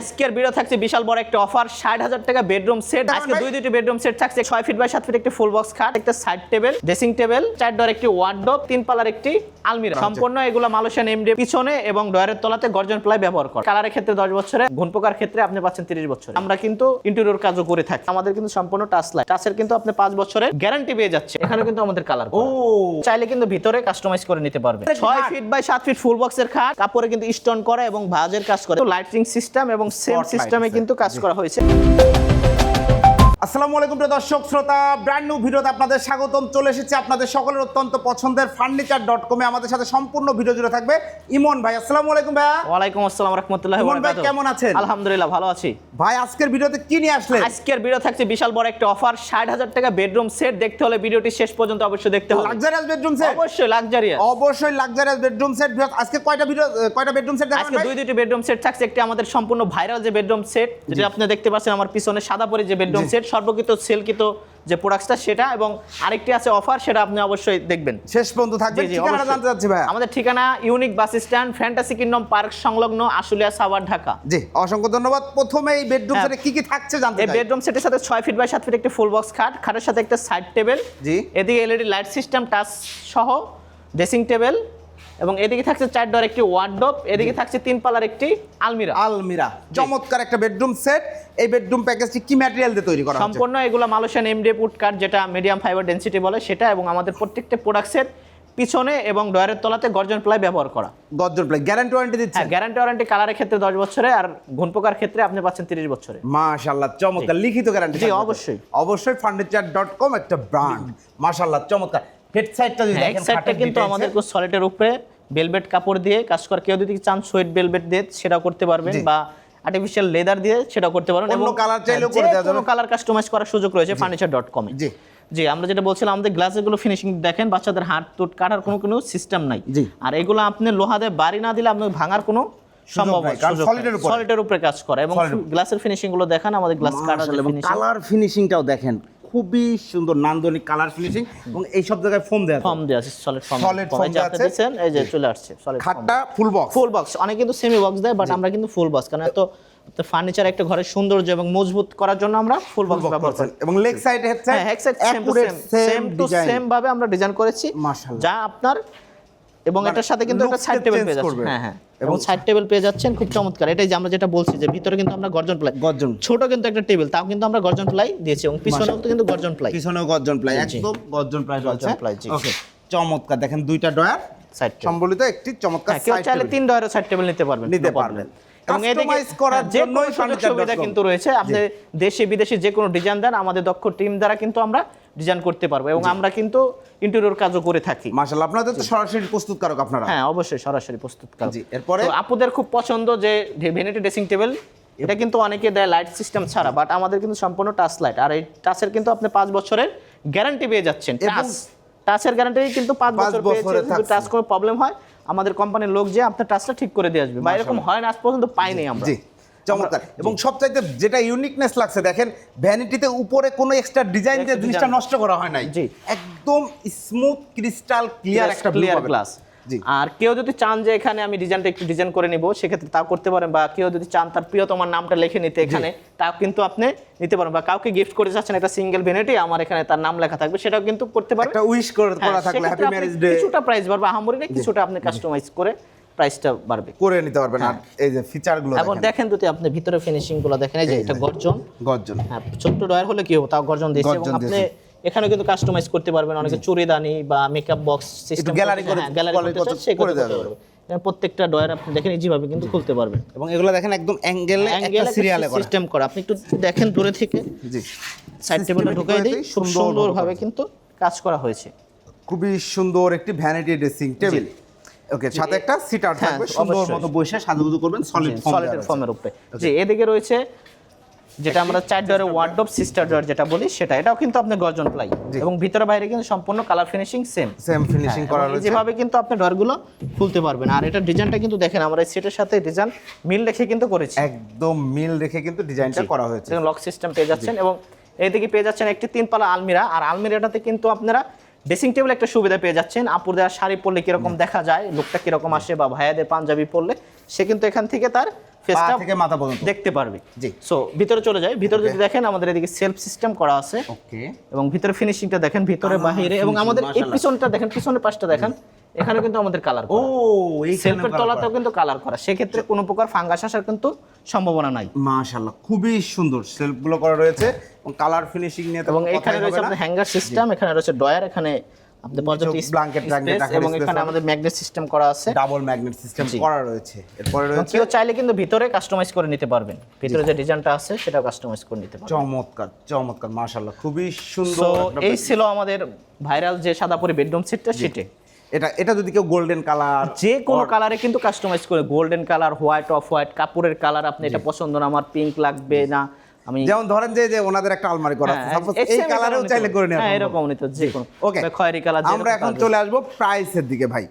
আজকের ভিডিও থাকছে বিশাল বড় একটা অফার ষাট হাজার টাকা বেডরুম সেট আজকে দুই দুইটি বেডরুম সেট থাকছে ছয় ফিট বাই সাত ফিট একটি ফুল বক্স খাট একটা সাইড টেবিল ড্রেসিং টেবিল চার ডোর একটি ওয়ার্ডরোব তিন পালার একটি আলমিরা। সম্পূর্ণ এগুলো মালয়েশিয়ান এমডি পিছনে এবং ডয়ারের তলাতে গর্জন প্লাই ব্যবহার করে। কালারের ক্ষেত্রে দশ বছরে ঘুন পোকার ক্ষেত্রে আপনি পাচ্ছেন তিরিশ বছর। আমরা কিন্তু ইন্টেরিয়র কাজও করে থাকি। আমাদের কিন্তু সম্পূর্ণ টাচ লাইট টাচের কিন্তু আপনি পাঁচ বছরের গ্যারান্টি পেয়ে যাচ্ছে। এখানে কিন্তু আমাদের কালার ও। চাইলে কিন্তু ভিতরে কাস্টমাইজ করে নিতে পারবে ছয় ফিট বাই সাত ফিট ফুল বক্সের খাট কাপড়ে কিন্তু স্টোন করা এবং ভাজের কাজ করে। লাইটিং সিস্টেম এবং সেম সিস্টেমে কিন্তু কাজ করা হয়েছে। আসসালামু আলাইকুম প্রিয় দর্শক শ্রোতা ব্র্যান্ড নিউ ভিডিওতে আপনাদের স্বাগতম। চলে এসেছে আপনাদের সকলের অত্যন্ত পছন্দের ফার্নিচার ডট কমে আমাদের সাথে সম্পূর্ণ ভিডিও জুড়ে থাকবে ইমন ভাই। আসসালামু আলাইকুম ভাইয়া। ওয়ালাইকুম আসসালাম রহমতুল্লাহ ইমন ভাই কেমন আছেন? আলহামদুলিল্লাহ ভালো আছি। ভাই আজকের ভিডিওতে কি নিয়ে আসলেন আজকের ভিডিও থাকছে বিশাল বড় একটা অফার ষাট হাজার টাকা বেডরুম সেট দেখতে হলে ভিডিওটি শেষ পর্যন্ত অবশ্যই দেখতে হবে। লাক্সারিয়াস বেডরুম সেট অবশ্যই লাক্সারিয়াস অবশ্যই লাক্সারিয়াস বেডরুম সেট আজকে কয়টা ভিডিও কয়টা বেডরুম সেট দেখাবেন আজকে দুই দুইটি বেডরুম সেট থাকছে। একটি আমাদের সম্পূর্ণ ভাইরাল যে বেডরুম সেট যেটা আপনি দেখতে পাচ্ছেন আমার পিছনে সাদা পরে যে বেডরুম সেট সর্বকৃত সেলকৃত যে প্রোডাক্টটা সেটা এবং আরেকটি আছে অফার সেটা আপনি অবশ্যই দেখবেন। শেষ পর্যন্ত থাকবে ঠিকানাটা জানতে চাচ্ছি ভাই আমাদের ঠিকানা unique bus stand fantasy kingdom park সংলগ্ন আশুলিয়া সাভার ঢাকা। জি অসংখ্য ধন্যবাদ। প্রথমে এই বেডরুম। সেটে কি কি থাকছে জানতে এই বেডরুম সেটের সাথে ছয় ফিট বাই সাত ফিট একটি ফুল বক্স খাট খাটের সাথে একটা সাইড টেবিল জি। এদিকে এলইডি লাইট সিস্টেম টাচ সহ ড্রেসিং টেবিল এবং এদিকে থাকছে চার ডোর একটি ওয়ার্ডরোব এদিকে থাকছে তিন পালার একটি আলমিরা। আলমিরা। চমৎকার একটা বেডরুম সেট এই বেডরুম প্যাকেজটি কি ম্যাটেরিয়াল দিয়ে তৈরি করা সম্পূর্ণ এগুলো মালয়েশিয়ান এমডি উড কাঠ যেটা মিডিয়াম ফাইবার ডেন্সিটি বলে সেটা এবং আমাদের প্রত্যেকটা প্রোডাক্টসের পিছনে এবং ডয়ারের তলাতে গর্জন প্লাই ব্যবহার করা। গর্জন প্লাই গ্যারান্টি ওয়ারেন্টি দিচ্ছে? হ্যাঁ গ্যারান্টি ওয়ারেন্টি কালারের ক্ষেত্রে দশ বছরে আর ঘুন পোকার ক্ষেত্রে আপনি পাচ্ছেন তিরিশ বছরে। মাশাআল্লাহ চমৎকার। লিখিত গ্যারান্টি জি, অবশ্যই। অবশ্যই ফার্নিচার ডট কম একটা ব্র্যান্ড মাশাআল্লাহ চমৎকার। হেড সাইডটা যদি দেখেন সাইডটা কিন্তু আমাদের সলিডের উপরে বেলভেট কাপড় দিয়ে কাজ করা কেউ যদি চান সোয়েট বেলভেট দিয়ে সেটাও করতে পারবেন বা আর্টিফিশিয়াল লেদার দিয়ে সেটাও করতে পারবেন অন্য colour চাইলেও করে দেওয়া যাবে। কালার কাস্টমাইজ করার সুযোগ রয়েছে ফার্নিচার ডট কমে জি। জি আমরা যেটা বলছিলাম আমাদের গ্লাসেরগুলো ফিনিশিং দেখেন বাচ্চাদের হাত টুট কাটার কোনো কোনো সিস্টেম নাই। আর এগুলো আপনি লোহা দিয়ে বাড়ি না দিলে আপনার ভাঙার কোনো সম্ভব উপরে। সলিডের উপরে কাজ করে এবং। গ্লাসের ফিনিশিংগুলো দেখান আমাদের গ্লাস ফিনিশিং কালার ফিনিশিংটাও দেখেন। খুবই সুন্দর নান্দনিক কালার ফিনিশিং এবং এই সব জায়গায় ফোম দেয়া ফোম দেয়া আছে সলিড ফোম সলিড ফোম এই যে দেওয়া আপনি আছে। দেখেন এই যে চলে আসছে সলিড খাটটা ফুল বক্স ফুল বক্স অনেকে কিন্তু সেমি বক্স দেয় বাট আমরা কিন্তু ফুল বক্স কারণ এত ফার্নিচার একটা ঘরের সৌন্দর্য এবং মজবুত করার জন্য আমরা ফুল বক্স ব্যবহার করি। এবং লেগ সাইড হচ্ছে হ্যাঁ হেক্সাইড same to same same to same ভাবে আমরা ডিজাইন করেছি। মাশাআল্লাহ। যা আপনার এবং মানে এটার সাথে কিন্তু একটা সাইড টেবিল পেয়ে যাচ্ছেন। হ্যাঁ হ্যাঁ। এবং সাইড টেবিল পেয়ে যাচ্ছেন খুব চমৎকার। এটাই যে আমরা যেটা বলছি যে ভিতরে কিন্তু আমরা গর্জন প্লাই গর্জন। ছোট কিন্তু একটা টেবিল তাও কিন্তু আমরা গর্জন প্লাই দিয়েছি এবং পিছনেও কিন্তু গর্জন প্লাই পিছনেও গর্জন প্লাই একদম গর্জন প্লাই গর্জন জি। ওকে চমৎকার। দেখেন দুইটা ডয়ার সাইড সম্বলিত একটি চমৎকার হ্যাঁ, কেউ side চাইলে তিন ডয়ারের সাইড টেবিল নিতে পারবেন নিতে পারবেন। এবং এদিকে করার হ্যাঁ, সুবিধা কিন্তু রয়েছে। আপনি দেশি বিদেশি যে কোনো ডিজাইন দেন আমাদের দক্ষ টিম দ্বারা কিন্তু আমরা ডিজাইন করতে পারব এবং আমরা কিন্তু ইন্টেরিয়র কাজও করে থাকি। মাশাআল্লাহ আপনাদের তো সরাসরি প্রস্তুতকারক আপনারা। হ্যাঁ অবশ্যই সরাসরি প্রস্তুত কাজ জি, এরপরে? আপুদের খুব পছন্দ যে ভেনিটি ড্রেসিং টেবিল এটা কিন্তু অনেকে দেয় লাইট সিস্টেম ছাড়া বাট আমাদের কিন্তু সম্পূর্ণ টাচ লাইট আর এই টাচের কিন্তু আপনি পাঁচ বছরের গ্যারান্টি পেয়ে যাচ্ছেন। টাচ টাচের গ্যারান্টি কিন্তু পাঁচ বছর পেয়েছে যদি টাচ কোনো প্রবলেম হয় আমাদের কোম্পানির লোক যে আপনার টাচটা ঠিক করে দিয়ে আসবে। বা এরকম হয় না আজ পর্যন্ত পাইনি আমরা। চমৎকার। এবং সবচাইতে যেটা ইউনিকনেস লাগছে দেখেন ভ্যানিটিতে উপরে কোনো এক্সট্রা ডিজাইন দিয়ে জিনিসটা নষ্ট করা হয় নাই। জি। একদম স্মুথ ক্রিস্টাল ক্লিয়ার একটা ক্লিয়ার গ্লাস আর কেউ যদি চান যে এখানে আমি ডিজাইনটা একটু ডিজাইন করে নিব সেক্ষেত্রে তাও করতে পারেন বা কেউ যদি চান তার প্রিয় তোমার নামটা লিখে নিতে এখানে তাও কিন্তু আপনি নিতে পারেন বা কাউকে গিফট করে যাচ্ছেন একটা সিঙ্গেল ভেনেটি আমার এখানে তার নাম লেখা থাকবে সেটাও কিন্তু করতে পারবেন একটা উইশ করে হ্যাঁ, করা থাকলে হ্যাপি ম্যারেজ ডে কিছুটা প্রাইস বাড়বে আহামরি কিছুটা আপনি কাস্টমাইজ করে প্রাইসটা বাড়বে। করে নিতে পারবেন আর এই যে ফিচারগুলো এখন দেখেন। যদি আপনি ভিতরে ফিনিশিংগুলো দেখেন এই যে এটা গর্জন। গর্জন। হ্যাঁ ছোট্ট ডয়ার হলে কি হবে? তাও গর্জন দিয়েছে। এবং আপনি এখানে কিন্তু কাস্টমাইজ করতে পারবেন। অনেকে চুড়িদানি বা মেকআপ বক্স সিস্টেম gallery করে- গ্যালারি করে দেওয়া পারবেন প্রত্যেকটা ডয়ার আপনি দেখেন যেভাবে কিন্তু খুলতে পারবেন। এবং এগুলো দেখেন একদম অ্যাঙ্গেলে একটা সিরিয়ালে করা। সিস্টেম করা। আপনি একটু দেখেন দূরে থেকে। জি। সাইড টেবিলটা ঢুকাই দিই। সুন্দরভাবে কিন্তু কাজ করা হয়েছে। খুবই সুন্দর একটি ভ্যানিটি ড্রেসিং টেবিল ওকে সাথে একটা সিটার হ্যাঁ, থাকবে সুন্দর মতো বসে সাজুগুজু করবেন সলিড ফর্মের উপরে। জি এদিকে রয়েছে যেটা আমরা চার ওয়ার্ডরোব সিস্টার ডয়ার যেটা বলি সেটা এটাও কিন্তু আপনি গর্জন প্লাই। এবং ভিতরে বাইরে কিন্তু সম্পূর্ণ colour finishing same same finishing করা রয়েছে। যেভাবে কিন্তু আপনি ডয়ারগুলো খুলতে পারবেন। আর এটা ডিজাইনটা কিন্তু দেখেন আমরা সেটের সাথে ডিজাইন মিল রেখে কিন্তু করেছি। একদম মিল রেখে কিন্তু ডিজাইনটা করা হয়েছে। লক সিস্টেম পেয়ে যাচ্ছেন এবং এইদিকে পেয়ে যাচ্ছেন একটি তিন পালা আলমিরা। আর আলমিরাটাতে কিন্তু আপনারা ড্রেসিং টেবিল একটা সুবিধা পেয়ে যাচ্ছেন। আপুরদের দেওয়া শাড়ি পরলে কীরকম দেখা যায় লোকটা কীরকম আসে বা ভাইয়াদের পাঞ্জাবি পরলে সে কিন্তু এখান থেকে তার ফেসটা থেকে মাথা পর্যন্ত। দেখতে পারবে। জি। সো ভিতরে চলে যায় ভিতরে যদি দেখেন আমাদের এদিকে সেলফ সিস্টেম করা আছে। ওকে এবং ভিতরে ফিনিশিংটা দেখেন ভিতরে বাহিরে এবং আমাদের এই। পিছনটা দেখেন পিছনের পাশটা দেখেন। এখানে কিন্তু আমাদের কালার ও এই সেলফের তলাতেও কিন্তু কালার করা। সেক্ষেত্রে কোনো প্রকার ফাঙ্গাস আসার কিন্তু সম্ভাবনা নাই। মাশাআল্লাহ খুবই সুন্দর সেলফগুলো করা রয়েছে এবং কালার ফিনিশিং নিয়ে এবং এখানে রয়েছে। আপনার হ্যাঙ্গার সিস্টেম এখানে রয়েছে ডয়ার এখানে আপনার পর্যাপ্ত blanket স্পেস এবং এখানে আমাদের ম্যাগনেট সিস্টেম করা আছে। ডাবল ম্যাগনেট সিস্টেম করা রয়েছে। এরপরে রয়েছে কেউ চাইলে কিন্তু ভিতরে কাস্টমাইজ করে নিতে পারবেন। ভিতরে যে ডিজাইনটা আছে সেটাও কাস্টমাইজ করে নিতে পারবেন। চমৎকার চমৎকার মাশাআল্লাহ খুবই সুন্দর এই ছিল আমাদের ভাইরাল যে সাদাপুরি বেডরুম সেটটা সেটে। এটা এটা যদি কেউ গোল্ডেন কালার যে কোনো কালারে কিন্তু কাস্টমাইজ করে golden colour white off white কাপড়ের কালার আপনি এটা পছন্দ না আমার পিঙ্ক লাগবে না আমি যেমন ধরেন যে যে ওনাদের একটা আলমারি করা আছে হ্যাঁ, সাপোজ এই কালারেও চাইলে করে নেওয়া হ্যাঁ এরকম নিতে যে কোনো ওকে খয়েরি কালার আমরা এখন চলে আসব প্রাইসের দিকে ভাই।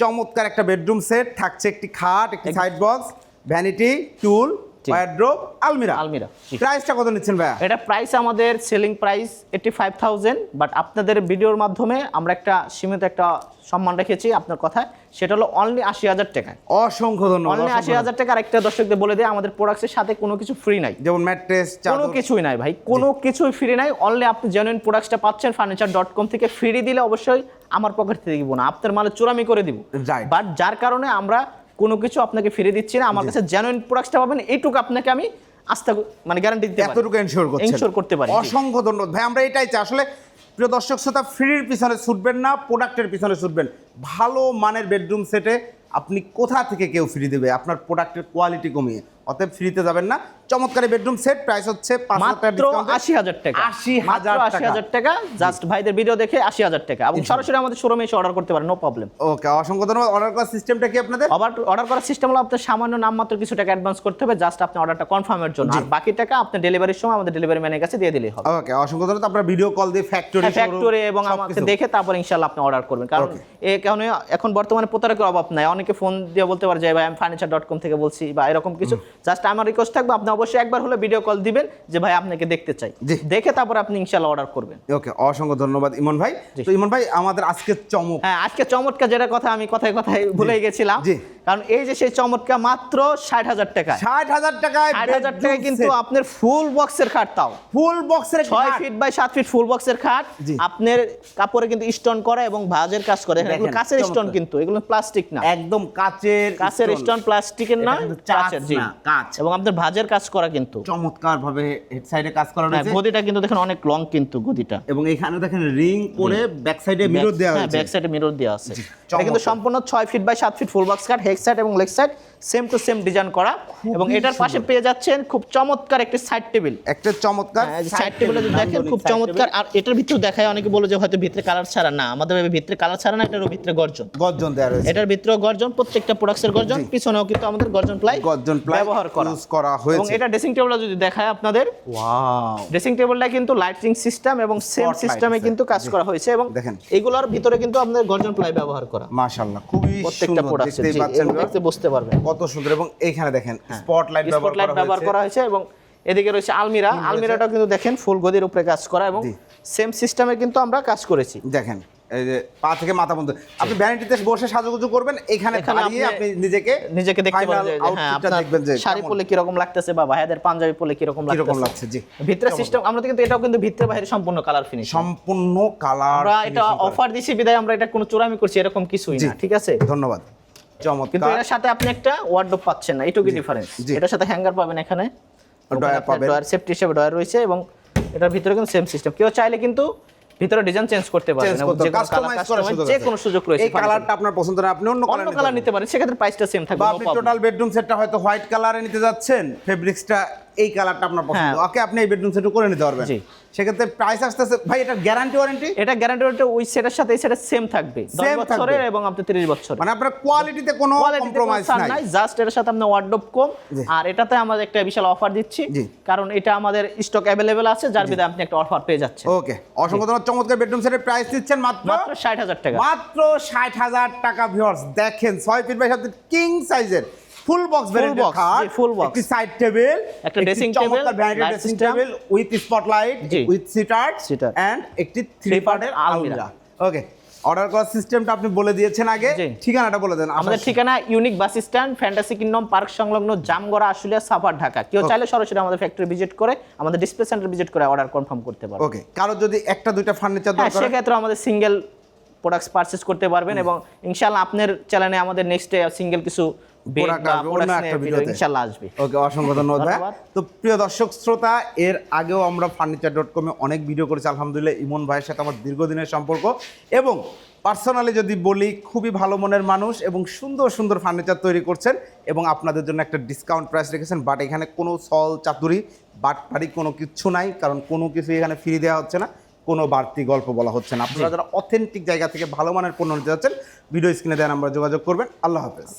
চমৎকার একটা বেডরুম সেট থাকছে একটি খাট একটি side box vanity stool. Wardrobe আলমিরা আলমিরা প্রাইসটা কত নিচ্ছেন ভাইয়া? এটা প্রাইস আমাদের selling price eighty five thousand but আপনাদের ভিডিওর মাধ্যমে আমরা একটা সীমিত একটা সম্মান রেখেছি আপনার কথায়। সেটা হলো অনলি আশি হাজার টাকায় অসংখ্য ধন্যবাদ অনলি আশি হাজার টাকা আরেকটা দর্শকদের বলে দেয় আমাদের প্রোডাক্টের সাথে কোনো কিছু ফ্রি নাই। যেমন ম্যাট্রেস কোনো কিছুই নাই ভাই কোনো কিছুই ফ্রি নাই। অনলি আপনি জেনুইন প্রোডাক্টটা পাচ্ছেন ফার্নিচার ডট কম থেকে। ফ্রি দিলে অবশ্যই আমার পকেট থেকে দিব না আপনার মালে চোরামি করে দিব. বাট যার কারণে আমরা কোনো কিছু আপনাকে ফিরে দিচ্ছি না। আমার কাছে জেনুইন প্রোডাক্টটা পাবেন এইটুকু আপনাকে আমি আস্থা মানে গ্যারান্টি দিতে পারি। এতটুকু এনশিওর করতে এনশিওর করতে পারি, অসংখ্য ধন্যবাদ। ভাই আমরা এটাই চাই। আসলে প্রিয় দর্শক শ্রোতা ফ্রির পিছনে ছুটবেন না প্রোডাক্টের পিছনে ছুটবেন। ভালো মানের বেডরুম সেটে আপনি কোথা থেকে কেউ ফ্রি দেবে? আপনার প্রোডাক্টের কোয়ালিটি কমিয়ে। অতএব ফ্রিতে যাবেন না। চমৎকার বেডরুম সেট প্রাইস হচ্ছে মাত্র আশি হাজার টাকা। আশি হাজার আশি হাজার টাকা। জাস্ট ভাইদের ভিডিও দেখে আশি হাজার টাকা। এবং সরাসরি আমাদের শোরুমে এসে অর্ডার করতে পারেন নো প্রবলেম ওকে অসংখ্য ধন্যবাদ। অর্ডার করার সিস্টেমটা কি আপনাদের? আবার অর্ডার করার সিস্টেম হলো আপনার সামান্য নামমাত্র কিছু টাকা অ্যাডভান্স করতে হবে। জাস্ট আপনি অর্ডারটা কনফার্মের জন্য। আর বাকি টাকা আপনি ডেলিভারির সময় আমাদের ডেলিভারি ম্যানের কাছে দিয়ে দিলেই হবে। ওকে অসংখ্য ধন্যবাদ। আপনারা ভিডিও কল দিয়ে ফ্যাক্টরি ফ্যাক্টরি এবং আমাকে দেখে তারপর ইনশাল্লাহ আপনি অর্ডার করবেন। কারণ এ কারণে এখন বর্তমানে প্রতারকের অভাব নাই। অনেকে ফোন দিয়ে বলতে পারে যে ভাই আমি ফার্নিচার ডট কম থেকে বলছি বা এরকম কিছু। জাস্ট আমার রিকোয়েস্ট থাকবে আপনি অবশ্যই একবার হলে ভিডিও কল দিবেন যে ভাই আপনাকে দেখতে চাই। দেখে তারপর আপনি ইনশাল্লাহ অর্ডার করবেন। ওকে অসংখ্য ধন্যবাদ ইমন ভাই। তো ইমন ভাই আমাদের আজকে চমক। হ্যাঁ আজকে চমৎকার যেটা কথা আমি কথায় কথায় ভুলে গেছিলাম। কারণ এই যে সেই চমৎকার মাত্র ষাট হাজার টাকা ষাট হাজার টাকায় ষাট হাজার টাকায় কিন্তু আপনার ফুল বক্সের খাট তাও। ফুল বক্সের ছয় ফিট বাই সাত ফিট ফুল বক্সের খাট। আপনার কাপড়ে কিন্তু স্টোন করা এবং ভাজের কাজ করে। এগুলো কাঁচের স্টোন কিন্তু এগুলো প্লাস্টিক না। একদম কাচের কাঁচের স্টোন প্লাস্টিকের না কাঁচের জি। কাঁচ। এবং আপনার ভাজের কাজ করা কিন্তু। চমৎকার ভাবে হেড সাইডে কাজ করা হয়েছে। রয়েছে গদিটা কিন্তু দেখেন অনেক লং কিন্তু গদিটা। এবং এখানে দেখেন রিং করে ব্যাক সাইডে মিরর দেওয়া হ্যাঁ হয়েছে। ব্যাক সাইডে মিরর দেওয়া আছে। এটা কিন্তু সম্পূর্ণ 6 feet by 7 feet full box cut head side এবং leg side same to same design করা এবং এটার পাশে পেয়ে যাচ্ছেন খুব চমৎকার একটি সাইড টেবিল একটা চমৎকার সাইড টেবিলে যদি দেখেন খুব চমৎকার। আর এটার ভিতরে দেখায় অনেকে বলে যে হয়তো ভিতরে কালার ছাড়া। না আমাদের ভিতরে কালার ছাড়া না এটারও ভিতরে গর্জন। গর্জন দেওয়া রয়েছে। এটার ভিতরে গর্জন প্রত্যেকটা প্রোডাক্টসের গর্জন পিছনেও কিন্তু আমাদের গর্জন প্লাই গর্জন প্লাই ব্যবহার করা। ইউজ করা হয়েছে। এবং এটা ড্রেসিং টেবিলটা যদি দেখায় আপনাদের ওয়াও ড্রেসিং টেবিলটা কিন্তু লাইটিং সিস্টেম এবং সেম সিস্টেমে কিন্তু কাজ করা হয়েছে এবং দেখেন। এগুলোর ভিতরে কিন্তু আপনাদের গর্জন প্লাই ব্যবহার করা। মাশাআল্লাহ খুবই প্রত্যেকটা সুন্দর। দেখতেই পাচ্ছেন দেখতে বুঝতে পারবেন। কত সুন্দর এবং এইখানে দেখেন স্পটলাইট ব্যবহার স্পটলাইট ব্যবহার করা হয়েছে এবং এদিকে রয়েছে আলমিরা। আলমিরাটাও কিন্তু দেখেন ফুল গদির উপরে কাজ করা এবং সেম সিস্টেমে কিন্তু আমরা কাজ করেছি। দেখেন এই যে পা থেকে মাথা পর্যন্ত। আপনি ভ্যানিটিতে বসে সাজুগুজু করবেন এখানে দাঁড়িয়ে আপনি নিজেকে নিজেকে দেখতে হ্যাঁ আপনার দেখবেন যে শাড়ি। পরলে কীরকম লাগতেছে বা ভাইয়াদের পাঞ্জাবি পরলে কীরকম কীরকম লাগতেছে। লাগছে জি। ভিতরে সিস্টেম আমরা কিন্তু এটাও কিন্তু ভিতরে বাইরে সম্পূর্ণ কালার ফিনিশ সম্পূর্ণ কালার আমরা এটা অফার দিছি বিদায় আমরা এটা কোনো চোরামি করছি এরকম কিছুই না ঠিক আছে? ধন্যবাদ। কিন্তু এর সাথে আপনি একটা ওয়ার্ডরোব পাচ্ছেন না এটুকুই ডিফারেন্স এটার সাথে হ্যাঙ্গার পাবেন এখানে। ডয়ার পাবেন। ডয়ার সেফটি হিসেবে ডয়ার রয়েছে এবং এটার ভিতরে কিন্তু সেম সিস্টেম কেউ চাইলে কিন্তু ভিতরে ডিজাইন চেঞ্জ করতে পারবেন চেঞ্জ যে কাস্টমাইজ কালার করার সুযোগ যে কোনো সুযোগ রয়েছে এই কালারটা আপনার পছন্দ না আপনি অন্য কালার নিতে পারেন সেক্ষেত্রে প্রাইসটা সেম থাকবে আপনি টোটাল বেডরুম সেটটা হয়তো হোয়াইট কালারে নিতে যাচ্ছেন ফেব্রিক্সটা এই কালারটা আপনার পছন্দ। হ্যাঁ। ওকে আপনি এই বেডরুম সেটও করে নিতে পারবেন। জি। সেক্ষেত্রে প্রাইস আসতেছে ভাই এটা গ্যারান্টি ওয়ারেন্টি এটা গ্যারান্টি ওয়ারেন্টি ওই সেটার সাথে এই সেটার সেম থাকবে। 10 বছরের এবং আপনি 30 বছরের মানে আপনার কোয়ালিটিতে কোনো কম্প্রোমাইজ নাই। জাস্ট এটার সাথে আপনার ওয়ার্ডরোব কম। আর এটাতে আমাদের একটা বিশাল অফার দিচ্ছি। কারণ এটা আমাদের স্টক অ্যাভেলেবেল আছে যার বিধায় আপনি একটা অফার পেয়ে যাচ্ছেন। ওকে অসংখ্য ধন্যবাদ। চমৎকার বেডরুম সেটের প্রাইস দিচ্ছেন মাত্র মাত্র ষাট হাজার টাকা। মাত্র ষাট হাজার টাকা ভিউয়ার্স দেখেন ছয় ফিট বাই সাত কিং সাইজের ফুল বক্স full box। একটি সাইড টেবিল একটা table, light dressing table with spotlight with sitter Sitter। And একটি থ্রি পার্টের আলমিরা। ওকে অর্ডার করার সিস্টেমটা আপনি বলে দিয়েছেন আগে ঠিকানাটা বলে দেন আমাদের ঠিকানা unique bus stand fantasy kingdom park সংলগ্ন জামগড়া আশুলিয়া সাভার ঢাকা। কেউ চাইলে সরাসরি আমাদের ফ্যাক্টরি ভিজিট করে আমাদের ডিসপ্লে সেন্টার ভিজিট করে অর্ডার কনফার্ম করতে পারবে ওকে কারও যদি একটা দুইটা ফার্নিচার হ্যাঁ দরকার সেক্ষেত্রে আমাদের সিঙ্গেল প্রোডাক্টস পারচেজ করতে পারবেন এবং ইনশাআল্লাহ আপনার চ্যানেলে আমাদের নেক্সট সিঙ্গেল কিছু বেড Product বা আসবে, অন্য প্রোডাক্টস একটা নিয়ে ভিডিওতে। ভিডিও ইনশাআল্লাহ আসবে। ওকে অসংখ্য ধন্যবাদ ভাইয়া। তো প্রিয় দর্শক শ্রোতা এর আগেও আমরা ফার্নিচার ডট কমে অনেক ভিডিও করেছি আলহামদুলিল্লাহ ইমন ভাইয়ের সাথে আমার দীর্ঘদিনের সম্পর্ক। এবং পার্সোনালি যদি বলি খুবই ভালো মনের মানুষ এবং সুন্দর সুন্দর ফার্নিচার তৈরি করছেন এবং আপনাদের জন্য একটা ডিসকাউন্ট প্রাইস রেখেছেন বাট এখানে কোনো সল চাতুরি বাটপাড়ি কোনো কিচ্ছু নাই কারণ কোনো কিছু এখানে ফ্রি দেওয়া হচ্ছে না কোনো বাড়তি গল্প বলা হচ্ছে না। আপনারা যারা অথেন্টিক জায়গা থেকে ভালো মানের পণ্য নিতে যাচ্ছেন ভিডিও স্ক্রিনে দেওয়া নাম্বার যোগাযোগ করবেন। আল্লাহ হাফেজ।